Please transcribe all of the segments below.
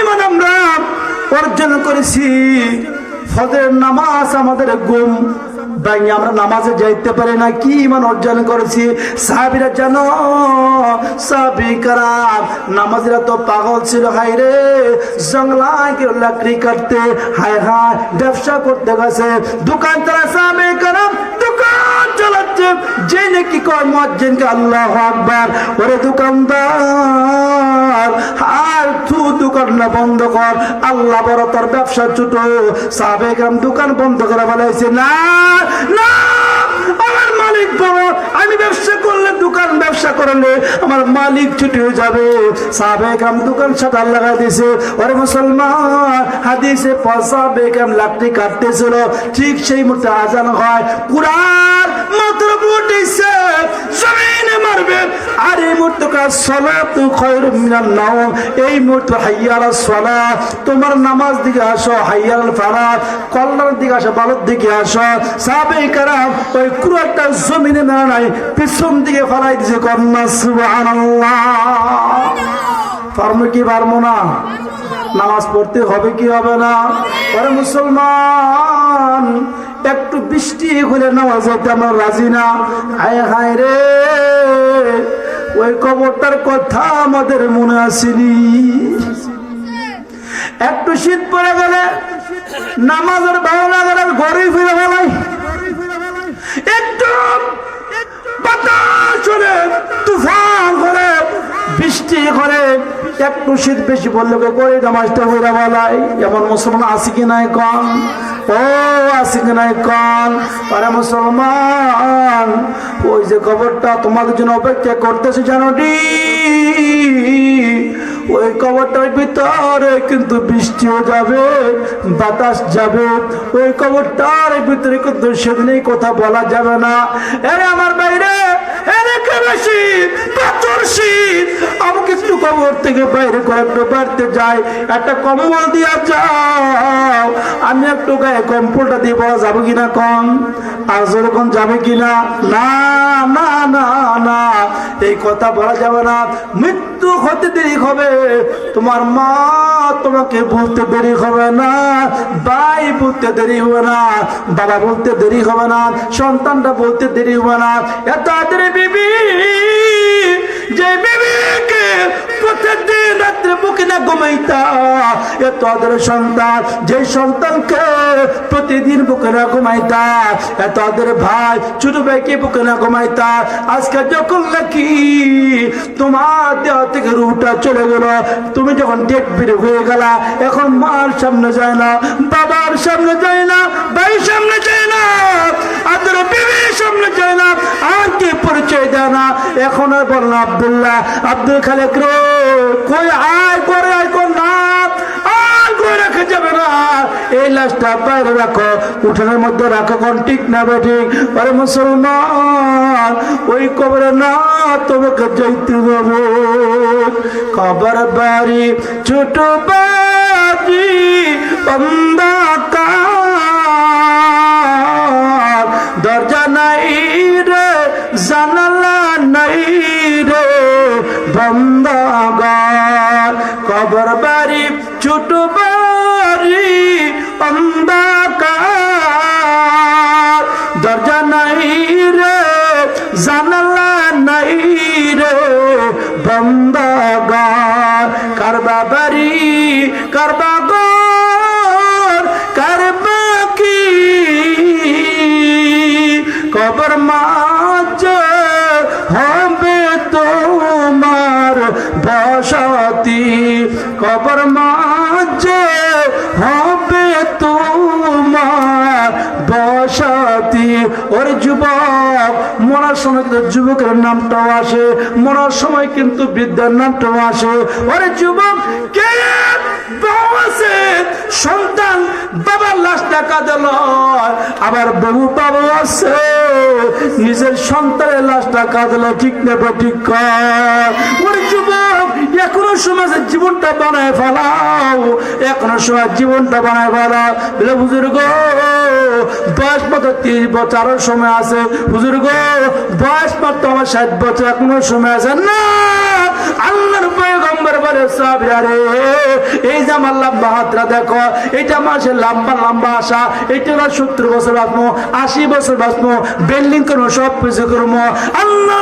ইমান আমরা অর্জন করেছি। ফজর নামাজ আমাদের গুম ভাই আমরা নামাজে যাইতে পারি না, কি ইমান অর্জন করেছি? সাহাবিরা জানো সাহাবিকারা নামাজিরা তো পাগল ছিল হাই রে। জঙ্গলায় কেউ লাকড়ি কাটতে, হায় হায়, ব্যবসা করতে গেছে। দোকান তারা দোকান চালাচ্ছে যে নাকি কর মজ্জিনকে আল্লাহ আকবার। ওরে দোকানদার আর তু দোকান না বন্ধ কর। আল্লাহ বড় তোর ব্যবসা ছোট। সাবেকাম দোকান বন্ধ করে বলেছে না আমার মালিক বড়। আমি ব্যবসা করলে দোকান ব্যবসা করলে আমার মালিক ছুটি হয়ে যাবে। সাবেকাম দোকান সাটার লাগাই দিয়েছে ওরে মুসলমান, হাদিসে পয়সা বেকাম লাকড়ি কাটতেছিল। ঠিক সেই মুহূর্তে আজান হয়। কুরার জমিনে মারবে। আর এই খয়র মিনাল নাও এই মুহূর্তে সলা তোমার নামাজ দিকে আসো, হাইয়াল ফারাত কল্যাণ দিকে আসো, বালুর দিকে আসো। সাবে কারাম ওই জমিনে নাই, পিছন দিকে ফেলাই দিছে, কন্যা সুবহানাল্লাহ। পারব কি পারব না? নামাজ পড়তে হবে কি হবে না? মুসলমান একটু বৃষ্টি হলে নামাজ হইতে আমরা রাজি না। হায় হায় রে, ওই কবরটার কথা আমাদের মনে আসেনি। একটু শীত পড়ে গেলে নামাজের ভালো লাগার ঘরে ফিরে ফেলাই একটু বাতাস তুফান করে, বৃষ্টি করে, একটু শীত বেশি বললে করে নামাজটা হইরা বলাই? এমন মুসলমান আসি কি নাই কম ও আসি কি নাই কম আরে মুসলমান, ওই যে খবরটা তোমাদের জন্য অপেক্ষা করতেছে জানো ডি ওই কবরটার ভিতরে কিন্তু বৃষ্টিও যাবে, বাতাস যাবে, ওই কবরটার ভিতরে কিন্তু সেদিনই কথা বলা যাবে না। এরে আমার বাইরে শীত। আমাকে থেকে বাইরে একটু আমি একটু গায়ে কিনা কম যাবে কিনা? না না না না। এই কথা বলা যাবে না। মৃত্যু হতে দেরি হবে। তোমার মা তোমাকে বলতে দেরি হবে না। ভাই বলতে দেরি হবে না। বাবা বলতে দেরি হবে না। সন্তানটা বলতে দেরি হবে না। এত আদরে বিবি, যে বিবিকে প্রত্যেকদিন রাত্রে না ঘুমাইতা সন্তান, যে সন্তানকে প্রতিদিন বুকে না ঘুমাইতা ভাই, ছোট ভাইকে বুকে না ঘুমাইতা, আজকে যখন নাকি তোমার দেহ থেকে রুটা চলে গেল, তুমি যখন ডেট বের হয়ে গেলা, এখন মার সামনে যায় না বাবার সামনে যায় না, ভাই সামনে যায় না, আদর বিবির সামনে যায় না আর কে পরিচয় দেয় না। এখন আর বলল আব্দুল্লাহ, আব্দুল খালেক রে, কই আয় করে, আয় কোন না আর করে না। এই লাশটা বাইরে রাখো, উঠানের মধ্যে রাখো, কোন ঠিক না বে ঠিক? আরে মুসলমান, ওই কবরে না, তোমাকে যাইতে হবে কবর বাড়ি, ছোট বাড়ি অন্ধকার দরজা নাই রে, জানালা নাই রে বন্ধগার কবর বাড়ি, ছোট বাড়ি, অন্ধকার। দরজা নাই রে, জানালা নাই রে বন্ধগার কারবা বাড়ি, কারবা কবর মাঝ হবে তোমার বসতি। কবর মাঝ হবে তোমার বসতি। ওর যুবক, মরার সময় কিন্তু যুবকের নামটাও আসে, মরার সময় কিন্তু বৃদ্ধার নামটাও আসে। ওরে যুবক, কে সন্তান বাবার লাশটা কাঁদে লয় আবার বহু বাবু আছে, নিজের সন্তানের লাশটা কাঁদলো ঠিক নেবে ঠিক ওরে যুবক, এখনও সমাজের জীবনটা বানায় ফেলাও, এখনও সময় জীবনটা বানায় ফেলাও। বলে বুজুর্গ বয়স মাত্র তিরিশ বছর সময় আছে। বুজুর্গ বয়স মাত্র আমার ষাট বছর এখনও সময় আছে। না, আল্লাহর বলে এই যে আমার লম্বা হাতরা দেখো, এটা মাসে লম্বা লম্বা আসা এটা সত্তর বছর বাঁচবো, আশি বছর বাঁচবো, বিল্ডিং করব, সব কিছু করব। আল্লাহ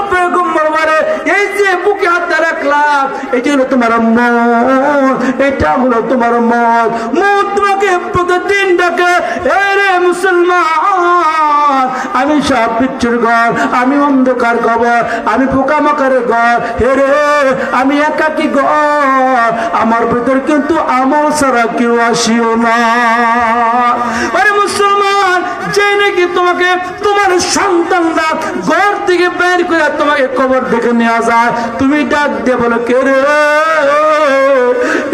এই যে এটা হলো তোমার এটা হলো তোমার মত মত তোমাকে প্রতিদিন ডাকে এরে মুসলমান, আমি সব পিচ্ছুর ঘর, আমি অন্ধকার কবর, আমি পোকামাকারের ঘর হেরে আমি একাকি ঘর, আমার ভিতর কিন্তু আমার ছাড়া কেউ আসিও না। আরে মুসলমান যে নাকি তোমাকে তোমার সন্তানরা ঘর থেকে বের করে তোমাকে কবর দেখে নেওয়া যায়? তুমি ডাক দিয়ে বলো, কে রে?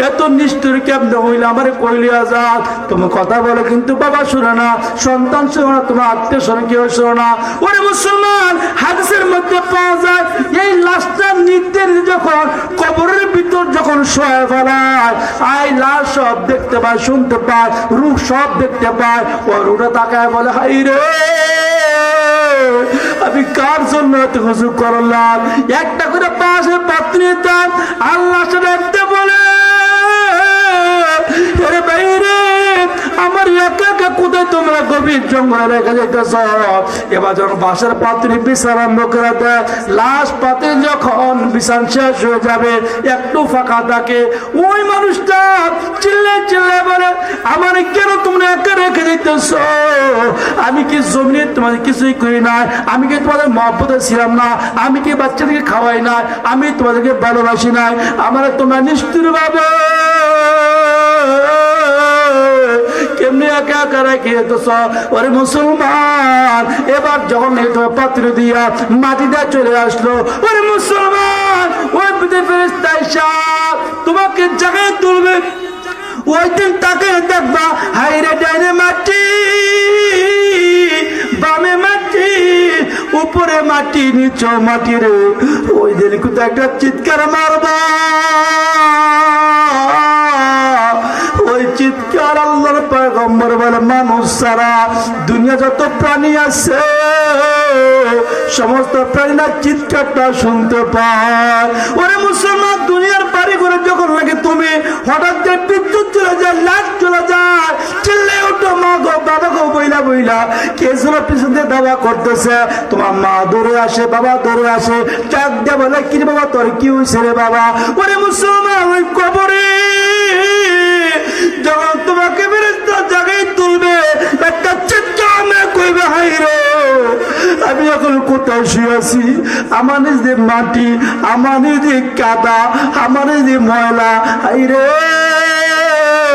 এত নিষ্ঠুর কেমনে হইলে আমার কইলে আজাদ? তুমি কথা বলে, কিন্তু বাবা শুনে না, সন্তান শুনে না, তোমার আত্মীয় স্বজন কেউ শুনে না। ওরে মুসলমান, হাদিসের মধ্যে পাওয়া যায়, এই লাশটা নিতে নিতে যখন কবরের ভিতর যখন শোয়া ফেলায় আই লাশ সব দেখতে পায়, শুনতে পায়, রূপ সব দেখতে পায়, ও রুটা তাকায় বলে হাই রে। আমি কার জন্য এত কিছু করলাম? একটা করে পাশে পাত্রী আল্লাহ দেখতে বলে বাইরে আমার একা একা কোথায় তোমরা গভীর জঙ্গলে রেখে যেতেছ এবার যখন বাসার পাত্রী আরম্ভ করে দেয় লাশ পাত্রী যখন বিছান শেষ হয়ে যাবে, একটু ফাঁকা থাকে, ওই মানুষটা চিল্লে চিল্লে বলে, আমার কেন তোমরা একা রেখে দিতেছ আমি কি জমিনে তোমাদের কিছুই করি না আমি কি তোমাদের মহব্বতে ছিলাম না, আমি কি বাচ্চাদেরকে খাওয়াই না আমি তোমাদেরকে ভালোবাসি নাই, আমার তোমরা নিষ্ঠুর ভাবে এবার যখন পাত্র দিয়া চলে আসলো, ওরে মুসলমান তোমাকে তুলবে। ওই দিন তাকে দেখবা হাইরে মাটি, বামে মাটি, উপরে মাটি, নিচ মাটি রে। ওই দিন কোথাও একটা চিৎকার মারবা। ওই চিৎকার আল্লাহর পয়গম্বর বলে, মানুষ সারা দুনিয়া যত প্রাণী আছে, সমস্ত প্রাণীরা চিৎকারটা শুনতে পায়। ওরে মুসলমান, দুনিয়ার বাড়ি করে যখন লাগে তুমি, হঠাৎ যে বিদ্যুৎ চলে যায়, লাইট চলে যায়, চিল্লে উঠো, মা গো বাবা গো, বইলা বইলা, কে যেন পিছন দাবা করতেছে। তোমার মা দৌড়ে আসে, বাবা দৌড়ে আসে, চাক দিয়ে বলে, কি বাবা, তোর কি হয়েছে রে বাবা? ওরে মুসলমান, ওই কবরে যখন তোমাকে বেরেস্তা জায়গায় তুলবে, একটা চিৎকার মেয়ে কইবে হাইরে আমি এখন কোথায় শুয়েছি আমার যে মাটি, আমার যে কাদা, আমার যে ময়লা হাই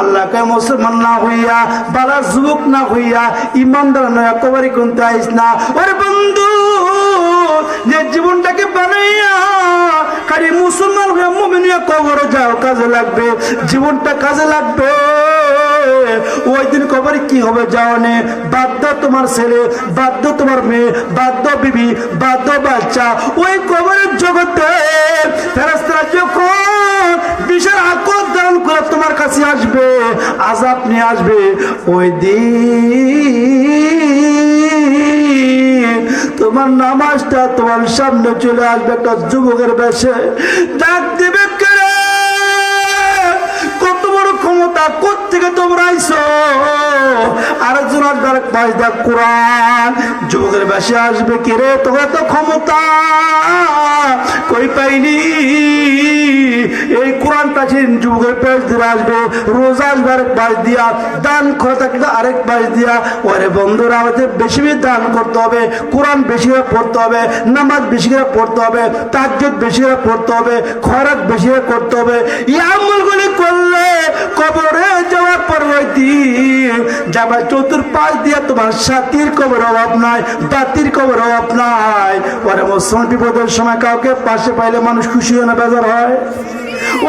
আল্লাহকে মুসলমান না হইয়া, বালা যুবক না হইয়া, ইমানদার নয়, একেবারে কোনতে আইস না। ওরে বন্ধু, যে জীবনটাকে বানাইয়া খালি মুসলমান হইয়া মুমিনিয়া কবরে যাও, কাজে লাগবে। জীবনটা কাজে লাগবে। ওই দিন কবরে কি হবে যাওয়ানে বাধ্য তোমার ছেলে, বাধ্য তোমার মেয়ে, বাধ্য বিবি, বাধ্য বাচ্চা, ওই কবরের জগতে ফেরাস্তারা যখন বিশাল আকর দান করে তোমার কাছে আসবে আসবে। ওই তোমার নামাজটা তোমার সামনে চলে আসবে একটা যুবকের বেশে। ডাক দিবে কেড়ে কত বড় ক্ষমতা কোথেকে তোমরা আরেক পাশ কোরআন। যুবকের আসবে কে রে? তোমার তো ক্ষমতা, কই পাইনি? প্রাচীন যুবকের পেশ দিয়ে আসবে দিয়া, দান থাকলে আরেক দিয়া। ওরে বন্ধুরা, আমাদের বেশি বেশি দান করতে হবে, কোরআন বেশি করে পড়তে হবে, নামাজ বেশি করে পড়তে হবে বেশি করে পড়তে হবে খরাক বেশি করে করতে হবে। এই আমলগুলি করলে কবরে যাওয়ার পরবর্তী যাবার চতুর্পাশ দিয়ে তোমার সাথীর কবর অভাব নাই বাতির কবর অভাব নাই। পরে মুসলমান বিপদের সময় কাউকে পাশে পাইলে মানুষ খুশি হয় না, বেজার হয়।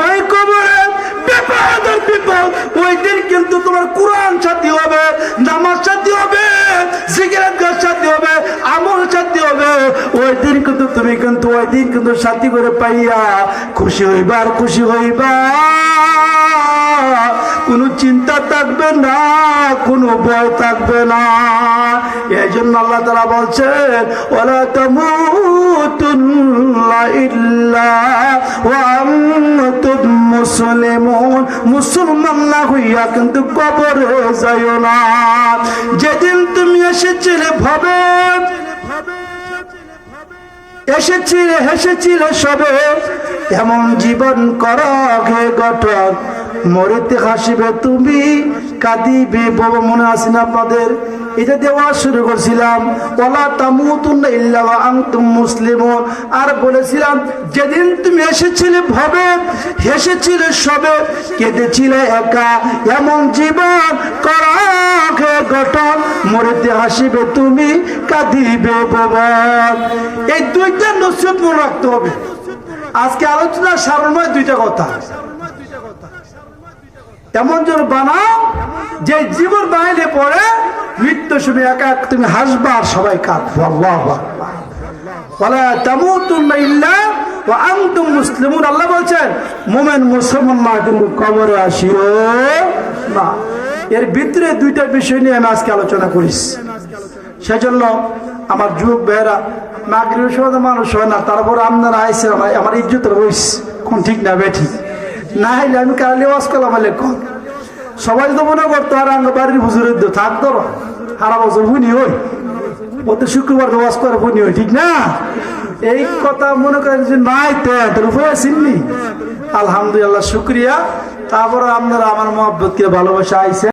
ওই কবরে বিপদের বিপদ, ওই দিন কিন্তু তোমার কোরআন সাথী হবে, নামাজ সাথী হবে সিগারেট গাছ সাথী হবে, আমল সাথী হবে। ওই দিন কিন্তু তুমি কিন্তু, ওই দিন কিন্তু সাথী করে পাইয়া খুশি হইবার, খুশি হইবা কোনো চিন্তা থাকবে না, কোনো ভয় থাকবে না। এই জন্য আল্লাহ তারা বলছেন ওয়া মুসলমান না হইয়া কিন্তু কবরে যাইও না। যেদিন তুমি এসেছিলে, ভাবে, এসেছিলে, হেসেছিলে সবে, এমন জীবন কর হে গঠন। মরিতে হাসিবে তুমি, কাঁদিবে বাবা, মনে আসি না আপনাদের? এটা দেওয়া শুরু করছিলাম ওলা তামুতুন্না ইল্লা আনতুম মুসলিমুন। আর বলেছিলাম, যেদিন তুমি এসেছিলে ভাবে, হেসেছিলে সবে, কেঁদেছিলে একা, এমন জীবন করা হে গঠন। মরিতে হাসিবে তুমি, কাঁদিবে বাবা। এই দুইটা নসিহত মনে রাখতে হবে। আজকে আলোচনার সারণয় দুইটা কথা। এমন যেন বানাও যে জীবন বানাইলে পড়ে মৃত্যু শুনে একা এক তুমি হাসবা আর সবাই কাঁদবো। আল্লাহ মুসলিমুন। আল্লাহ বলছেন, মোমেন মুসলমান না, কিন্তু কবরে আসিও না। এর ভিতরে দুইটা বিষয় নিয়ে আমি আজকে আলোচনা করিস সেজন্য আমার যুবক ভাইয়েরা, মাগরিবের সময় মানুষ হয় না, তারপর আপনারা আইসে আমার ইজ্জত রইস কোন ঠিক না বেঠি না হইলে আমি কারালি ওয়াজ করলাম বলে সবাই তো মনে করতো, আর আঙ্গ বাড়ির হুজুরের দো, থাক ধরো। সারা বছর বুনি হই তো শুক্রবার তো ওয়াজ করে বুনি হই ঠিক না? এই কথা মনে করেন যে, নাই তোর উপরে আছেননি আলহামদুলিল্লাহ, শুক্রিয়া। তারপরে আপনারা আমার মহব্বতকে ভালোবাসা আইসে